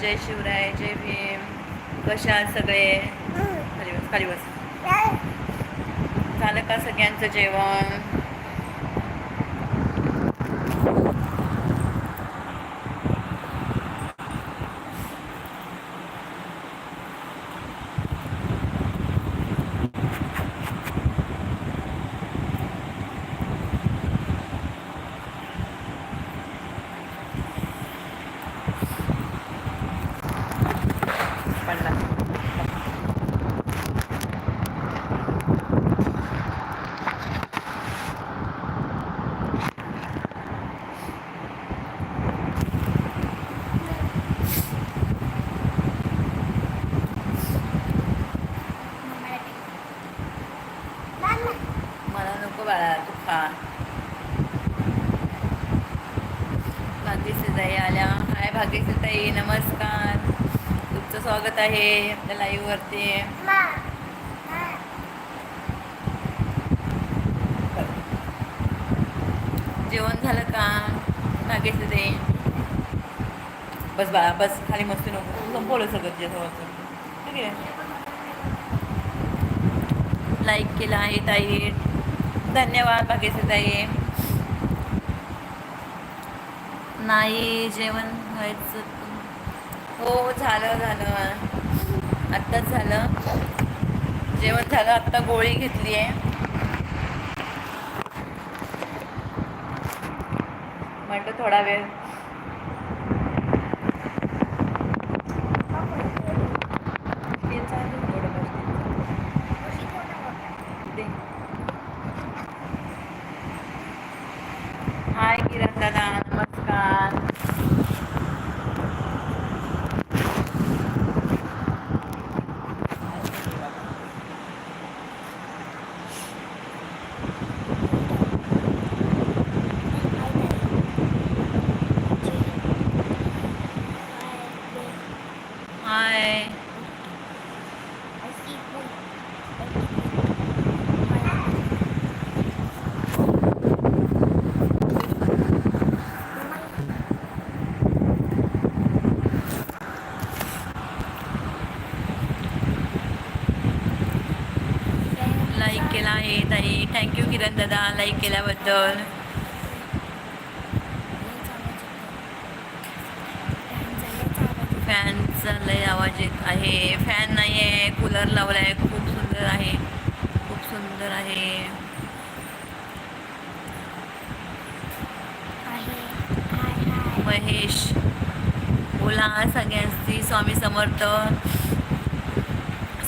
जय शिवराय जय भीम. कशा सगळे? खाली बस खाली बस. झालं का सगळ्यांचं जेवण पडला मला नको बाळा तू खा भाग्यश्री ताई आल्या हाय भाग्यश्री ताई नमस्कार तुमचं स्वागत आहे आपल्या लाईव्हवरती जेवण झालं का? नागेश ताई बस बाळा बस. खाली मस्ती नको संपवलं सगळं तुझ्याजवळचं ठीक आहे? लाईक केला आहे ताई. धन्यवाद भाग्यश्री ताई. नाही जेवण व्हायचं हो, हो झालं झालं. आत्ताच झालं. जेवण झालं आत्ता गोळी घेतली आहे. म्हटलं थोडा वेळ ते चालेल थोडं बस दे. हाय किरण दादा नमस्कार हाय लाईक केला आहे ताई थँक्यू किरण दादा लाईक केल्याबद्दल फॅनचा लय आवाज येत आहे फॅन नाही आहे कूलर लावला आहे खूप सुंदर आहे खूप सुंदर आहे महेश बोला सगळ्यांची स्वामी समर्थ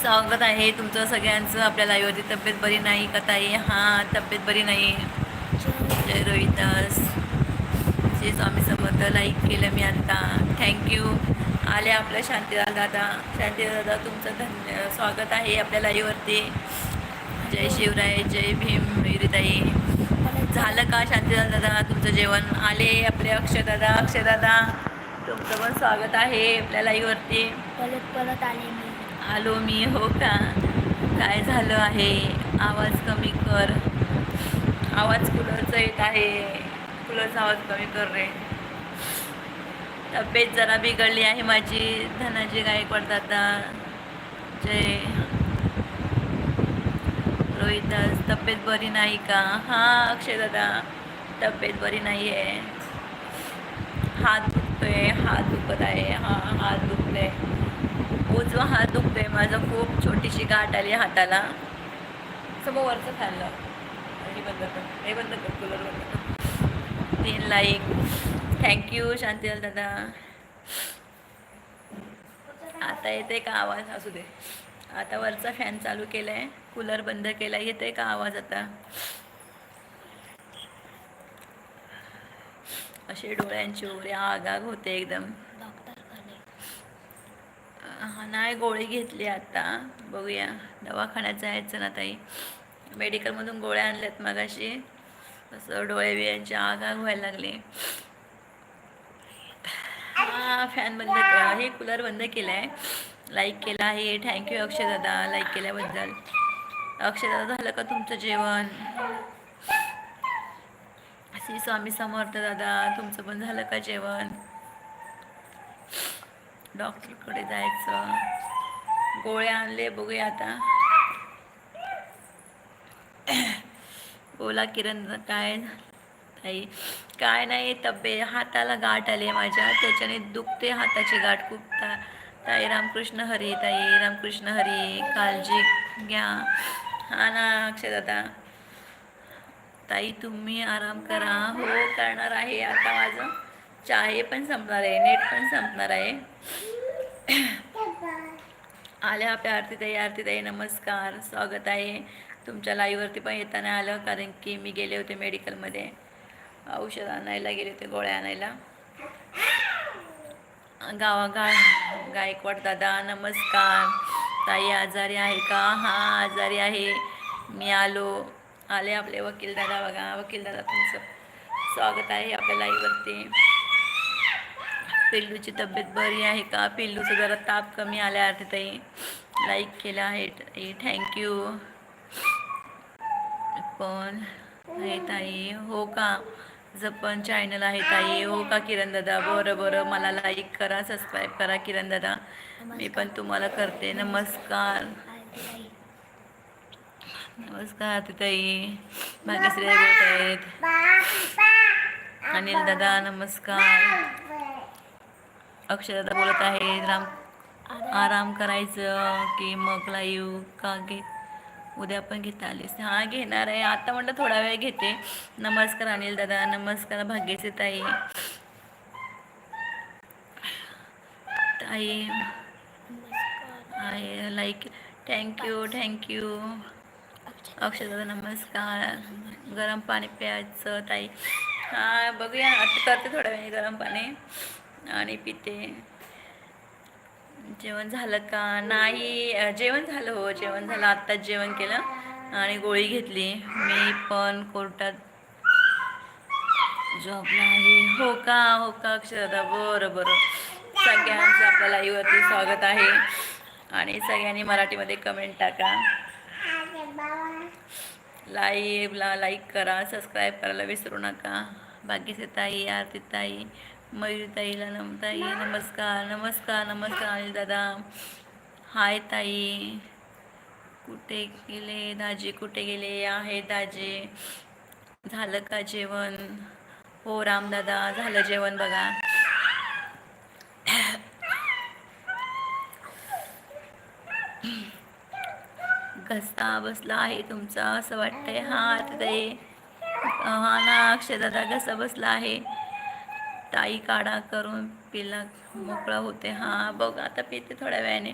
स्वागत आहे तुमचं सगळ्यांचं. आपल्या लाईवरती तब्येत बरी नाही का ताई? हां तब्येत बरी नाही. जय रोहिदास. जे स्वामी समर्थ लाईक केलं मी आता थँक्यू आले आपल्या शांतीलाल दादा. शांतीलाल दादा तुमचं धन्य स्वागत आहे आपल्या लाईवरती जय शिवराय जय भीम मयुरीताई झालं का शांतीलाल दादा? तुमचं जेवण आले आपले अक्षयदादा अक्षयदादा तुमचं पण स्वागत आहे आपल्या लाईवरती परत परत आले मी. आलो मी हो का? काय झालं आहे? आवाज कमी कर. आवाज कुलरचा येत आहे? कुलरचा आवाज कमी कर रे. तब्येत जरा बिघडली आहे माझी. धनाजी गायकवाड दादा जय. रोहिदास तब्येत बरी नाही का? हां अक्षय दादा तब्येत बरी नाही आहे हात दुखतोय हात दुखत आहे हां हात दुखतोय उजवा हात दुखतोय माझं खूप छोटीशी गाठ आली हाताला. समोर वरचं खाल्लं हे बंद कर हे बंद कर कूलर बंद कर. तीन लाईक थँक्यू शांतीलाल दादा. आता येते का आवाज? असू दे. आता वरचा फॅन चालू केला आहे कूलर बंद केला येते का आवाज आता? असे डोळ्यांची ओरे आगाग होते एकदम. नाही गोळी घेतली आता. बघूया. दवाखान्यात जायचं ना ताई. मेडिकलमधून गोळ्या आणल्यात मगाशी. असं डोळे बियांची आग आग व्हायला लागली. हा फॅन बंद हे कूलर बंद केलं आहे लाईक केला आहे. थँक्यू अक्षय दादा लाईक केल्याबद्दल. अक्षय दादा झालं का तुमचं जेवण? श्री स्वामी समर्थ दादा तुमचं पण झालं का जेवण? डॉक्टरकडे जायचं. गोळ्या आणले बघूया आता. बोला किरण काय? ताई काय नाही तब्येत हाताला गाठ आली माझ्या. त्याच्याने दुखते हाताची गाठ खूप. ता ताई रामकृष्ण हरी ताई रामकृष्ण हरी काळजी घ्या. हा ना अक्षय दादा. ताई तुम्ही आराम करा. हो करणार आहे. आता माझं चाहे पण संपणार आहे नेट पण संपणार आहे. आल्या आपल्या आरतीताई आरतीताई नमस्कार. स्वागत आहे. तुमच्या लाईव्हवरती पण येताना आलं कारण की मी गेले होते मेडिकलमध्ये औषध आणायला गेले होते गोळ्या आणायला. गावागाव गायकवाड दादा नमस्कार. ताई आजारी आहे का? हां आजारी आहे. मी आलो. आले आपले वकील दादा बघा. वकील दादा तुमचं स्वागत आहे आपल्या लाईव्हवरती पिल्लूची तब्येत बरी आहे का? पिल्लूचं जरा ताप कमी आल्या आहे ताई लाईक केलं आहे. ताई थँक्यू पण आहे ताई हो का? जपन चॅनल आहे ताई हो का किरण दादा? बरं बरं मला लाईक करा सबस्क्राईब करा किरण दादा. मी पण तुम्हाला करते. नमस्कार. नमस्कार ताई. भाग्यश्री आहेत. अनिल दादा नमस्कार. अक्षरदा बोलत आहे राम आराम करायचं की मग येऊ का घे? उद्या पण घेता आलीस. हां घेणार आहे. आता म्हटलं थोडा वेळ घेते. नमस्कार अनिल दादा नमस्कार भाग्यचे ताई. ताई आहे लाईक थँक्यू थँक्यू अक्षरदा नमस्कार. गरम पाणी प्यायचं ताई. हां बघूया. आता करते थोड्या वेळ गरम पाणी. आणि पिते. जेवण झालं का? नाही जेवण झालं हो जेवण झालं. आत्ताच जेवण केलं आणि गोळी घेतली. मी पण कोर्टात जॉबला आहे. हो का? हो का अक्षरदा बरं बरं. सगळ्यांचं आपल्या लाईव्हवरती स्वागत आहे. आणि सगळ्यांनी मराठीमध्ये कमेंट टाका. लाईव्हला लाईक करा. सबस्क्राईब करायला विसरू नका. बाकी ताई आरती ताई मयुरी ताईला नम ताई नमस्कार नमस्कार नमस्कार अनिल दादा. हाय ताई. कुठे गेले? दाजी कुठे गेले? आहे दाजी. झालं का जेवण? हो रामदादा झालं जेवण बघा. घसा बसला आहे तुमचा असं वाटतंय. हा ते हा ना अक्षयदादा घसा बसला आहे. ताई काढा करून पिला मोकळा होते. हा बघ आता पिते थोड्या वेळाने.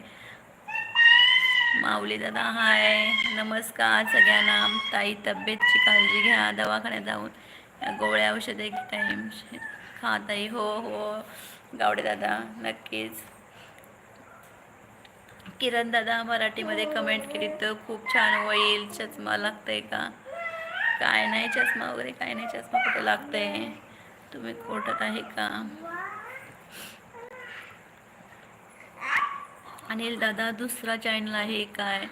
माऊली दादा हाय. नमस्कार सगळ्यांना. ताई तब्येतची काळजी घ्या. दवाखान्यात जाऊन या गोळ्या औषधे एक टाईम खा ताई हो हो. गावडे दादा नक्कीच. किरण दादा मराठीमध्ये कमेंट केली तर खूप छान होईल. चष्मा लागतंय का? काय नाही चष्मा वगैरे काय नाही. चष्मा कुठे लागतंय? तुम्ही कोर्टात आहे का? अनिल दादा दुसरा चॅनल आहे काय?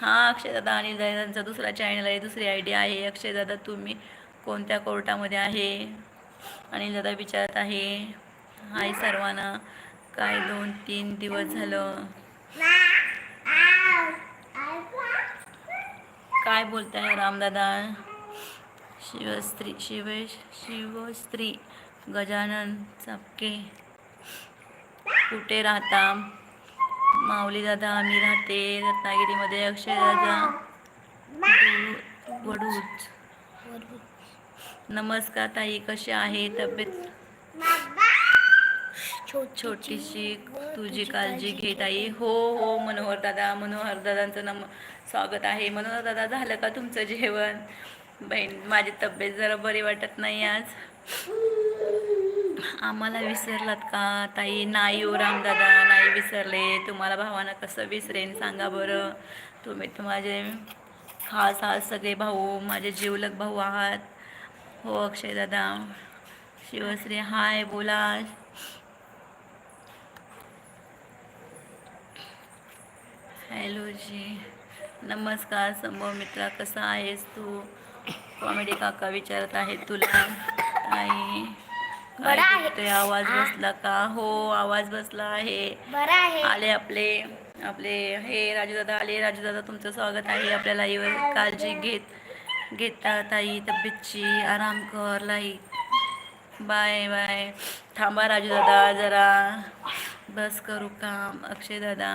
हा अक्षय दादा अनिल दादांचा दुसरा चॅनल आहे दुसरी आय डी आहे. अक्षय दादा तुम्ही कोणत्या कोर्टामध्ये आहे? अनिल दादा विचारत आहे. हाय सर्वांना. काय दोन तीन दिवस झालं? काय बोलताय रामदादा शिवस्त्री शिव शिवस्त्री गजानन चापके कुठे राहता? माऊली दादा आम्ही राहते रत्नागिरीमध्ये अक्षय दादा. वडूज नमस्कार ताई कशी आहे तब्येत? छोटीशी तुझी काळजी घे ताई. हो हो मनोहर दादा मनोहर दादांचं नम स्वागत आहे. मनोहर दादा झालं का तुमचं जेवण? बहीण माझी तब्येत जरा बरी वाटत नाही आज. आम्हाला विसरलात का? ताई नाही ओ रामदादा नाही विसरले. तुम्हाला भावानं कसं विसरेन सांगा बरं. तुम्ही तर माझे खास आहात सगळे भाऊ माझे जीवलक भाऊ आहात. हो अक्षय दादा शिवश्री हाय बोला. हॅलो जी नमस्कार संभव मित्रा कसा आहेस तू? कॉमेडी काका विचारत आहे तुला. ताई काय बरं आहे. आवाज आ. बसला का? हो आवाज बसला आहे. बरं आहे. आले आपले आपले हे राजूदादा आले. राजूदादा तुमचं स्वागत आहे आपल्या लाईव्हवर काळजी घेत घेता ताई तब्येतची. आराम कर लाई बाय बाय. थांबा राजूदादा जरा. बस करू काम. अक्षय दादा.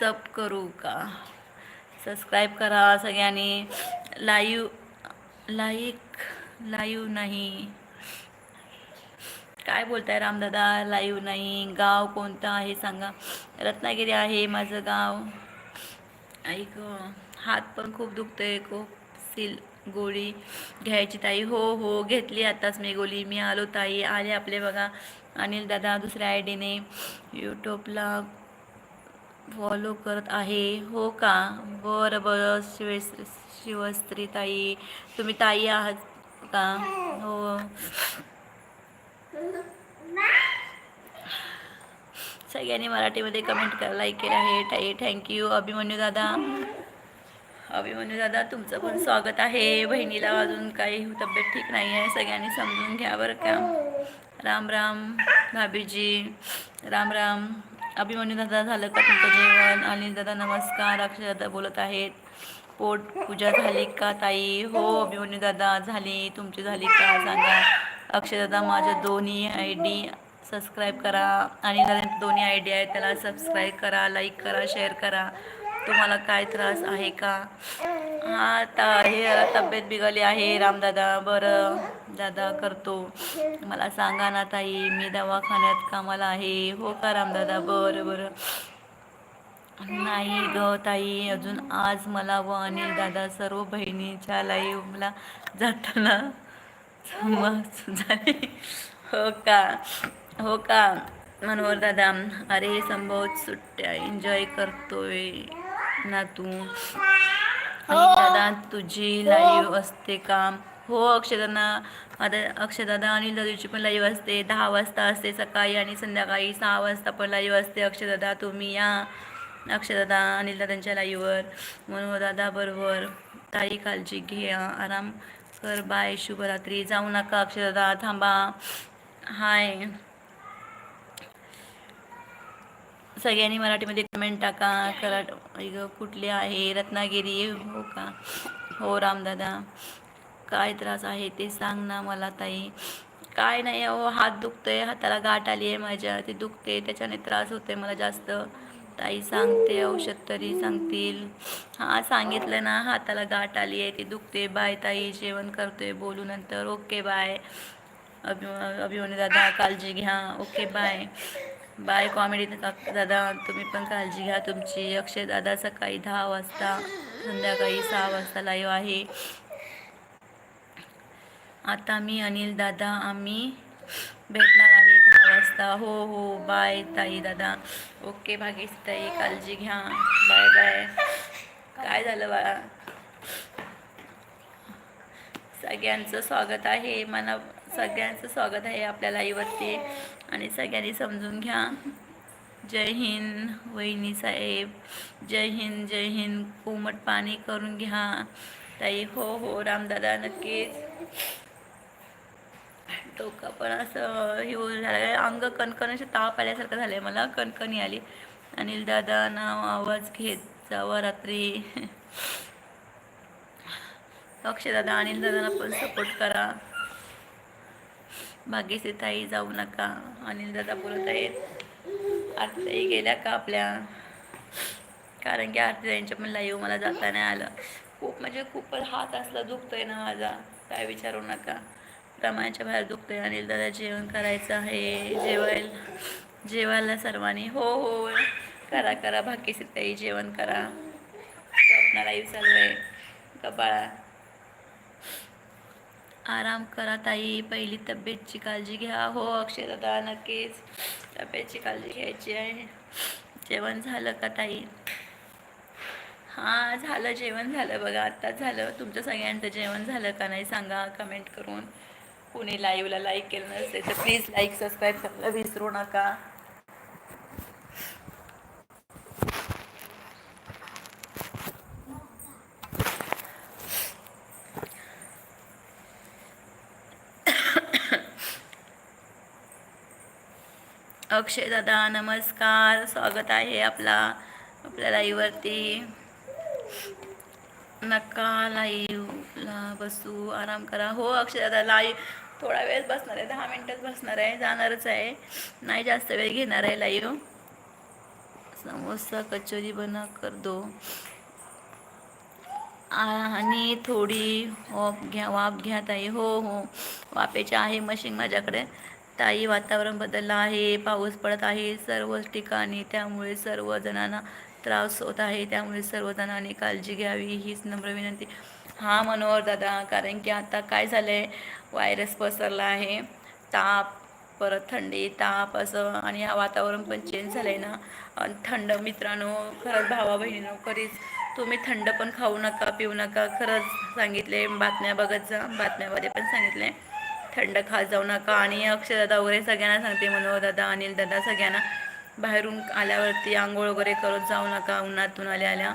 सब करू का? सबस्क्राईब करा सगळ्यांनी. लाईव्ह लाईक लाईव्ह नाही. काय बोलताय रामदादा? लाईव्ह नाही. गाव कोणतं आहे सांगा. रत्नागिरी आहे माझं गाव. ऐक हात पण खूप दुखतोय. खूप सिल गोळी घ्यायची ताई. हो हो घेतली आताच मी गोळी. मी आलो ताई. आले आपले बघा. अनिल दादा दुसऱ्या आय डीने. यूट्यूबला फॉलो करत आहे. हो का? बरं बरं. शिवस्त्री शिवस्त्री ताई तुम्ही ताई आहात का? हो. सगळ्यांनी मराठीमध्ये कमेंट करा लाईक केलं आहे. ताई थँक्यू अभिमन्यू दादा. अभिमन्यू दादा तुमचं पण स्वागत आहे. बहिणीला अजून काही तब्येत ठीक नाही आहे. सगळ्यांनी समजून घ्या बरं का. राम राम. भाभीजी. राम राम. अभिमन्यू दादा झालं का तुमचं जेवण? अनिल दादा नमस्कार. अक्षय दादा बोलत आहेत. पोट पूजा झाली का ताई? हो अभिमन्यू दादा झाली. तुमची झाली का? सांगा. अक्षय दादा माझ्या दोन्ही आय डी सबस्क्राईब करा. आणि दादा दोन्ही आय डी आहेत. त्याला सबस्क्राईब करा लाईक करा शेअर करा. तुम्हाला काय त्रास आहे का? हा ता हे तब्येत बिघडली आहे. रामदादा बरं. दादा करतो. मला सांगा ना ताई मी दवाखान्यात कामाला आहे. हो का रामदादा? बरं बरं. नाही ग ताई अजून आज मला व अनिल दादा सर्व बहिणीच्या लाईव्हला जाताना झाली झाले. हो का? हो का? मनोहर दादा अरे संभव सुट्ट्या एन्जॉय करतोय. ना तू. दादा तुझी लाईव्ह असते का? हो अक्षदांना आता अक्षदादा आणि दादूची पण लाईव्ह असते. दहा वाजता असते सकाळी आणि संध्याकाळी सहा वाजता पण लाईव्ह असते. अक्षदादा तुम्ही या. अक्षदादा अनिल दादांच्या लाईव्हवर मनोहर दादा बरोबर. ताई काळजी घे आराम कर. बाय शुभरात्री. जाऊ नका अक्षदादा थांबा. हाय सगळ्यांनी मराठीमध्ये कमेंट टाका. कराट कुठले आहे? रत्नागिरी हो का? हो रामदादा. काय त्रास आहे ते सांग ना मला ताई. काय नाही अहो हात दुखतोय हाताला गाठ आली आहे माझ्या. ते दुखते त्याच्याने त्रास होते मला जास्त. ताई सांगते औषध तरी सांगतील. हां सांगितलं ना हाताला गाठ आली आहे ते दुखते बाय ताई जेवण करतोय बोलू नंतर. Okay bye. अभि अभिमन्यू दादा काळजी घ्या. Okay bye. बाय कॉमेडी दादा तुम्ही पण काळजी घ्या. तुमची अक्षय दादा सकाळी दहा वाजता संध्याकाळी सहा वाजता लाईव्ह आहे. आता मी अनिल दादा आम्ही भेटणार आहे दहा वाजता. हो हो बाय ताई दादा. ओके भागीस ताई काळजी घ्या. बाय बाय काय झालं बाळा? सगळ्यांचं स्वागत आहे. मला सगळ्यांचं स्वागत आहे आपल्या लाईव्हवरती आणि सगळ्यांनी समजून घ्या. जय हिंद वहिनी साहेब. जय हिंद जय हिंद. कोमट पाणी करून घ्या. ताई हो हो रामदादा नक्कीच. डोकं पण असं हे झालं. अंग कणकण असे ताप आल्यासारखं झालं आहे मला. कणकणी आली अनिल दादा नाव आवाज घेत जावा रात्री. अक्षयदादा अनिल दादांना पण सपोर्ट करा. भाग्यश्री ताई जाऊ नका. अनिल दादा बोलत आहेत. आरतीताई गेल्या का आपल्या? कारण की आरतीताईंच्या पण लाईव्ह मला जाता नाही आलं. खूप म्हणजे खूपच हात असला दुखतोय ना माझा. काय विचारू नका. प्रमाणाच्या बाहेर दुखतोय. अनिल दादा जेवण करायचं आहे. जेवायला जेवायला सर्वांनी. हो हो, हो. करा करा. भाग्यश्री ताई जेवण करा. आपला लाईव्ह चालू आहे. कपाळा आराम करा ताई. पहिली तब्येतची काळजी घ्या. हो अक्षय दादा नक्कीच तब्येतची काळजी घ्यायची आहे. जेवण झालं का ताई? हां झालं जेवण झालं बघा. आत्ताच झालं. तुमचं सगळ्यांचं जेवण झालं का नाही सांगा कमेंट करून. कुणी लाईव्हला लाईक केलं नसेल तर प्लीज लाईक सबस्क्राईब करायला विसरू नका. अक्षय दादा नमस्कार. स्वागत आहे आपला आपल्या लाईवरती नका लाईवला बसू आराम करा. हो अक्षय दादा लाईव थोडा वेळ बसणार आहे. दहा मिनटच बसणार आहे. जाणारच आहे. नाही जास्त वेळ घेणार आहे लाईव समोसा कचोरी बना कर दो. आणि थोडी वाफ घ्या वाफ घ्या ताई. हो हो. वाफेची आहे मशीन माझ्याकडे. ताई वातावरण बदललं आहे पाऊस पडत आहे सर्वच ठिकाणी त्यामुळे सर्वजणांना त्रास होत आहे त्यामुळे सर्वजणांनी काळजी घ्यावी हीच नम्र विनंती. हा मनोहर दादा कारण की आता काय झालं आहे व्हायरस पसरला आहे ताप परत थंडी ताप असं आणि हा वातावरण पण चेंज झालं आहे ना. आणि थंड मित्रांनो खरंच भावा बहिणीनो खरीच तुम्ही थंड पण खाऊ नका पिऊ नका खरंच सांगितले बातम्या बघत जा बातम्यामध्ये पण सांगितले थंड खात जाऊ नका. आणि अक्षरदादा वगैरे सगळ्यांना सांगते मनोहर दादा अनिल दादा सगळ्यांना बाहेरून आल्यावरती आंघोळ वगैरे करत जाऊ नका उन्हातून आल्या आल्या.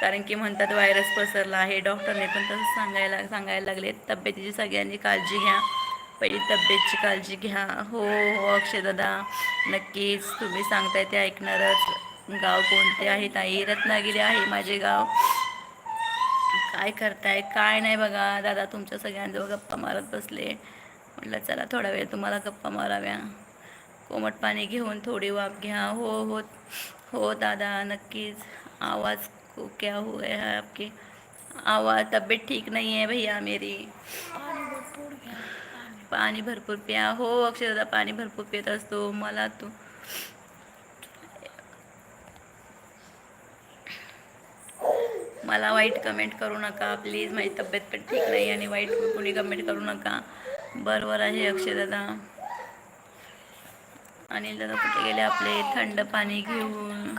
कारण की म्हणतात व्हायरस पसरला आहे. डॉक्टरने पण तसं सांगायला सांगायला लागले तब्येतीची सगळ्यांनी काळजी घ्या. पहिली तब्येतची काळजी घ्या. हो हो अक्षयदादा नक्कीच तुम्ही सांगताय ते ऐकणारच. गाव कोणते आहे? ताई रत्नागिरी आहे माझे गाव. काय करताय? काय नाही बघा. दादा तुमच्या सगळ्यांजवळ गप्पा मारत बसले. म्हटलं चला थोडा वेळ तुम्हाला गप्पा माराव्या. कोमट पाणी घेऊन थोडी वाफ घ्या. हो हो हो दादा नक्कीच. आवाज़ क्या हो हुआ है आपकी? आवाज़ तबीयत ठीक नहीं है भैया मेरी. पाणी भरपूर प्या. हो अक्षरदा पाणी भरपूर पित असतो. मला तू मला वाईट कमेंट करू नका. प्लीज माझी तब्येत पण ठीक नाही आणि वाईट कोणी कमेंट करू नका. बरोबर आहे अक्षरदादा अनिल दादा कुठे गेले आपले? थंड पाणी घेऊन.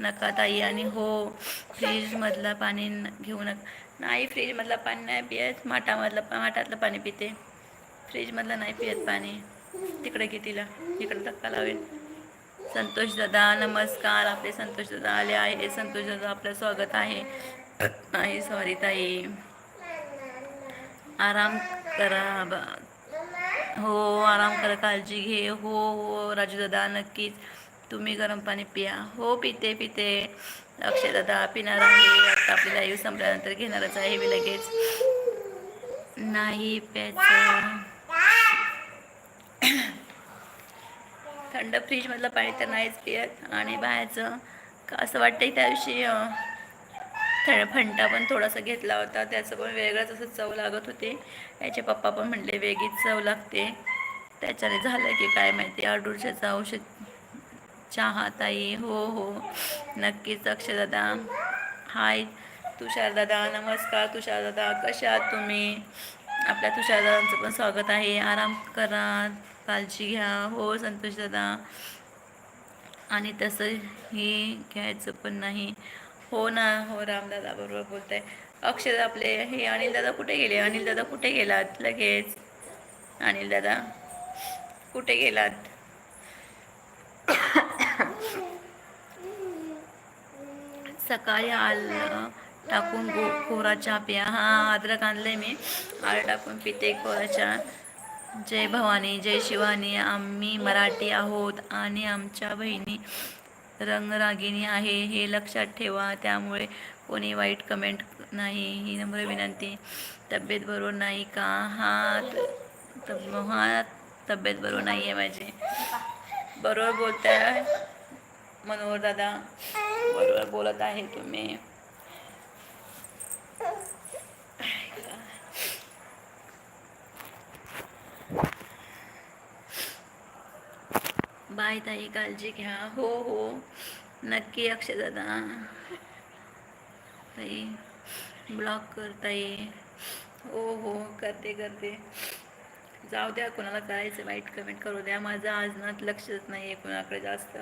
नका ताई आणि हो फ्रीजमधलं पाणी न- घेऊ नका. नाही फ्रीजमधलं पाणी नाही पियत. माठामधलं माठातलं पाणी पिते. फ्रीजमधलं नाही पियत पाणी. तिकडे घे तिला. धक्का लावेल. संतोष दादा नमस्कार. आपले संतोष दादा आले आहे. संतोष दादा आपलं स्वागत आहे. नाही सॉरी ताई. आराम करा बा हो आराम करा काळजी घे. हो हो राजू दादा नक्कीच. तुम्ही गरम पाणी पिया. हो पिते पिते. अक्षय दादा पिणार आहे. आता आपली लाईव्ह संपल्यानंतर घेणारच आहे मी लगेच. नाही प्यायचं. थंड फ्रीजमधलं पाणी तर नाहीच पियत. आणि बाहेरचं का असं वाटतं त्या दिवशी फंटा पण थोडासा घेतला होता. त्याचं पण वेगळंच असं चव लागत होते. याचे पप्पा पण म्हणले वेगळीच चव लागते. त्याच्याने झालं की काय माहिती आडूरच्याचं औषध. चहा ताई हो हो. नक्कीच अक्षरदादा. हाय तुषारदादा. नमस्कार तुषारदादा. कशा आहात तुम्ही? आपल्या तुषारदादांचं पण स्वागत आहे. आराम करा काळजी घ्या. हो संतोष दादा आणि तसंही घ्यायचं पण नाही. हो ना हो रामदादा बरोबर बोलताय. अक्षर आपले हे अनिल दादा कुठे गेले? अनिल दादा कुठे गेलात? लगेच. अनिल दादा कुठे गेलात? सकाळी आल टाकून गो कोरा चहा प्या हां अद्रक आणलंय मी. आल टाकून पिते कोरा चहा जय भवानी जय शिवानी आम्ही मराठी आहोत आणि आमच्या बहिणी रंगरागिणी आहे हे लक्षात ठेवा. त्यामुळे कोणी वाईट कमेंट नाही. ही नम्र विनंती. तब्येत बरोबर नाही का? हा तब हा तब्येत बरोबर नाही आहे माझी. बरोबर बोलताय? मनोहर दादा बरोबर बोलत आहे तुम्ही. बाय ताई काळजी घ्या. हो हो. नक्की अक्षय दादा ताई ब्लॉक करता हो हो. करते करते. जाऊ द्या कोणाला करायचं वाईट कमेंट करू द्या. माझं आज ना लक्षच नाही आहे कोणाकडे जास्त.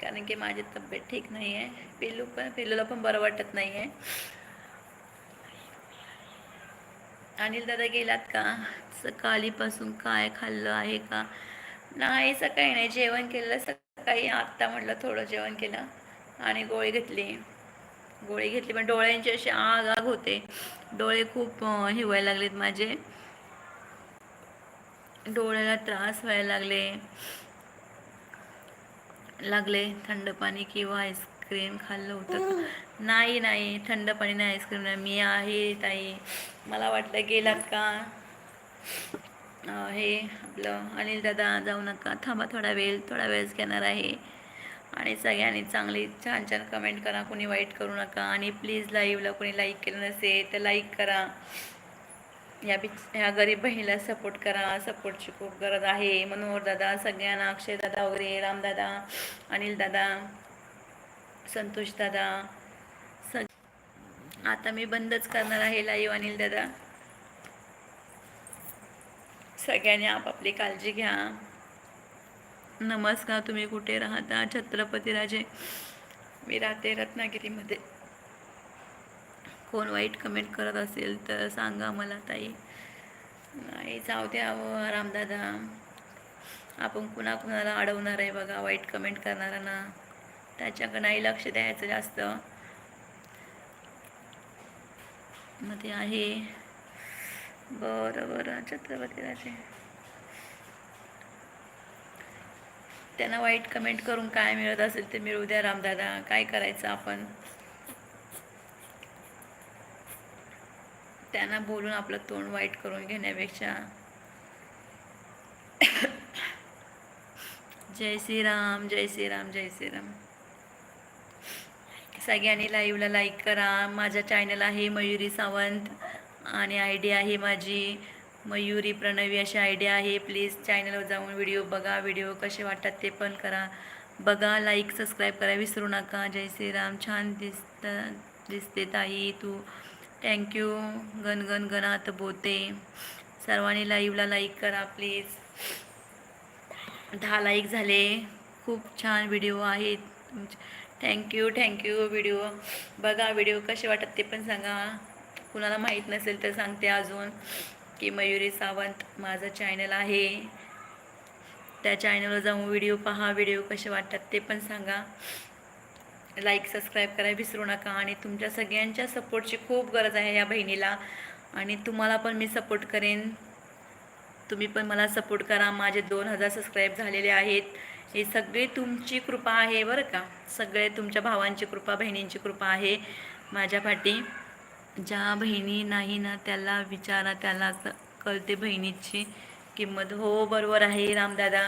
कारण की माझी तब्येत ठीक नाही आहे पिल्लू पण पिल्लूला पण बरं वाटत नाही आहे अनिल दादा गेलात का? सकाळीपासून काय खाल्लं आहे का? नाही सकाळी नाही. जेवण केलं सकाळी. आत्ता म्हटलं थोडं जेवण केलं आणि गोळी घेतली. गोळी घेतली पण डोळ्यांची अशी आग आग होते. डोळे खूप हिवायला लागलेत माझे. डोळ्याला त्रास व्हायला लागले. लागले थंड पाणी किंवा आईस्क्रीम खाल्लं होतं. नाही नाही. थंड पाणी नाही आईस्क्रीम नाही. मी आहे ताई. मला वाटलं गेलात का? हे आपलं अनिल दादा जाऊ नका. थांबा थोडा वेळ थोडा वेळच घेणार आहे. आणि सगळ्यांनी चांगली छान छान कमेंट करा. कोणी वाईट करू नका. आणि प्लीज लाईव्हला कोणी लाईक केलं नसेल तर लाईक करा. या बिच ह्या गरीब बहिणीला सपोर्ट करा. सपोर्टची खूप गरज आहे. मनोहर दादा सगळ्यांना अक्षय दादा वगैरे रामदादा अनिल दादा संतोष दादा सग आता मी बंदच करणार आहे लाईव्ह अनिल दादा. सगळ्यांनी आपापली काळजी घ्या. नमस्कार तुम्ही कुठे राहता? छत्रपती राजे. मी राहते रत्नागिरीमध्ये. कोण वाईट कमेंट करत असेल तर सांगा मला ताई. नाही जाऊ द्या रामदादा. आपण कुणा कुणाला अडवणार आहे बघा वाईट कमेंट करणाऱ्यांना. त्याच्याकडे नाही लक्ष द्यायचं जास्त. मग ते आहे. बरं बरं. छत्रपती राजे. त्यांना वाईट कमेंट करून काय मिळत असेल ते मिळू द्या रामदादा. काय करायचं आपण? त्यांना बोलून आपलं तोंड वाईट करून घेण्यापेक्षा. जय श्रीराम जय श्रीराम जय श्रीराम. सगळ्यांनी लाईव्हला लाईक करा. माझ्या चॅनल आहे मयुरी सावंत. आणि आयडिया आहे माझी. मयुरी प्रणवी अशी आयडिया आहे. प्लीज चॅनलवर जाऊन व्हिडिओ बघा. व्हिडिओ कसे वाटतात ते पण करा. बघा लाईक सबस्क्राईब करा. विसरू नका. जय श्रीराम. छान दिसत दिसते ताई तू. थँक्यू गण गण गणात बोते. सर्वांनी लाईव्हला लाईक करा प्लीज दहा लाईक झाले. खूप छान व्हिडिओ आहेत. Thank you thank you video बघा. व्हिडिओ कसे वाटत ते पण सांगा. कुणाला माहीत नसेल तर सांगते अजून की मयुरी सावंत माझं चॅनल आहे. त्या चॅनलवर जाऊन व्हिडिओ पहा व्हिडिओ कसे वाटतात ते पण सांगा. लाईक सबस्क्राईब करायला विसरू नका आणि तुमच्या सगळ्यांच्या सपोर्टची खूप गरज आहे या बहिणीला. आणि तुम्हाला पण मी सपोर्ट करेन. तुम्ही पण मला सपोर्ट करा. माझे दोन हजार सबस्क्राईब झालेले आहेत. हे सगळी तुमची कृपा आहे बरं का. सगळे तुमच्या भावांची कृपा बहिणींची कृपा आहे. माझ्या पाठी ज्या बहिणी नाही ना त्याला विचारा त्याला कळते बहिणीची किंमत. हो बरोबर आहे रामदादा.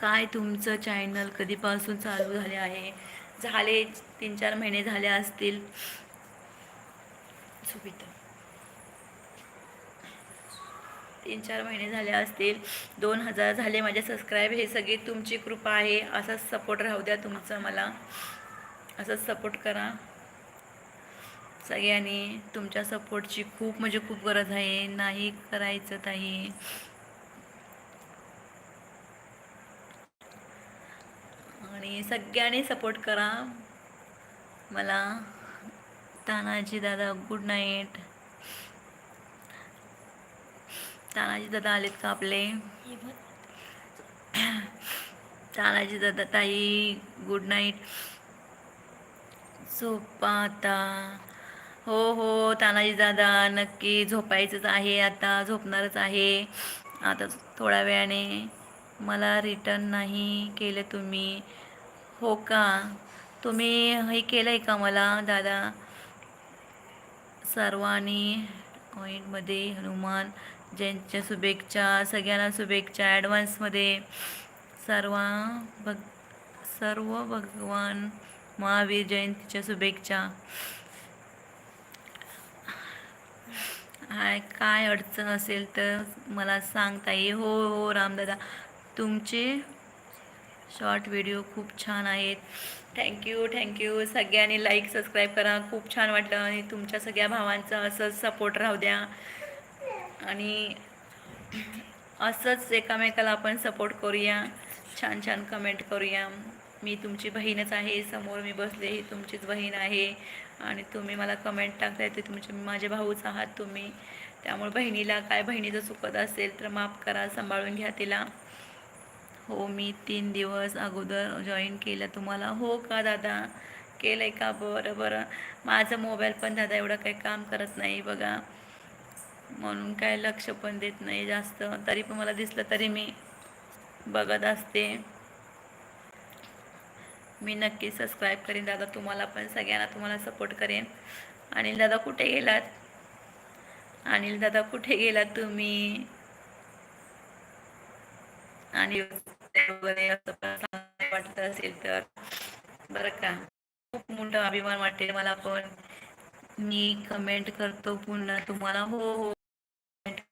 काय तुमचं चॅनल कधीपासून चालू झाले आहे? झाले तीन चार महिने झाले असतील. सुविधा तीन चार महिने झाले असतील. दोन हजार झाले माझे सबस्क्राईब हे सगळी तुमची कृपा आहे. असाच सपोर्ट राहू द्या तुमचं मला. असंच सपोर्ट करा. सगळ्यांनी तुमच्या सपोर्टची खूप म्हणजे खूप गरज आहे. नाही करायचं ताई. आणि सगळ्यांनी सपोर्ट करा. मला तानाजी दादा गुड नाईट तानाजी दादा आलेत का आपले? तानाजी दादा ताई गुड नाईट झोपा आता हो हो तानाजी दादा नक्की झोपायचंच आहे आता झोपणारच आहे. आता थोड्या वेळाने मला रिटर्न नाही केलं तुम्ही. हो का? तुम्ही हे केलं आहे का मला दादा? सर्वांनी पॉईंटमध्ये हनुमान जयंतीच्या शुभेच्छा सगळ्यांना शुभेच्छा ॲडव्हान्समध्ये सर्व भग सर्व भगवान महावीर जयंतीच्या शुभेच्छा. हाय काय अडचण असेल तर मला सांगता ये. हो हो रामदादा. तुमचे शॉर्ट व्हिडिओ खूप छान आहेत. थँक्यू थँक्यू सगळ्यांनी लाईक सबस्क्राईब करा. खूप छान वाटलं. आणि तुमच्या सगळ्या भावांचा असंच सपोर्ट राहू द्या. आणि असंच एकामेकाला आपण सपोर्ट करूया. छान छान कमेंट करूया. मी तुमची बहीणच आहे. समोर मी बसले ही तुमचीच बहीण आहे. आणि तुम्ही मला कमेंट टाकताय ते तुमचे माझे भाऊच आहात तुम्ही. त्यामुळे बहिणीला काय बहिणीचं चुकत असेल तर माफ करा सांभाळून घ्या तिला. हो मी तीन दिवस अगोदर जॉईन केलं तुम्हाला. हो का दादा? केलं आहे का? बरं बरं. माझं मोबाईल पण दादा एवढं काही काम करत नाही बघा. म्हणून काय लक्ष पण देत नाही जास्त. तरी पण मला दिसलं तरी मी बघत असते. मी नक्की सबस्क्राईब करेन. दादा तुम्हाला पण सगळ्यांना तुम्हाला सपोर्ट करेन. अनिल दादा कुठे गेलात? अनिल दादा कुठे गेलात तुम्ही? आणि वगैरे असं पण चांगलं वाटत असेल तर. बरं का. खूप मोठा अभिमान वाटेल मला पण. मी कमेंट करतो पुन्हा. तुम्हाला हो हो.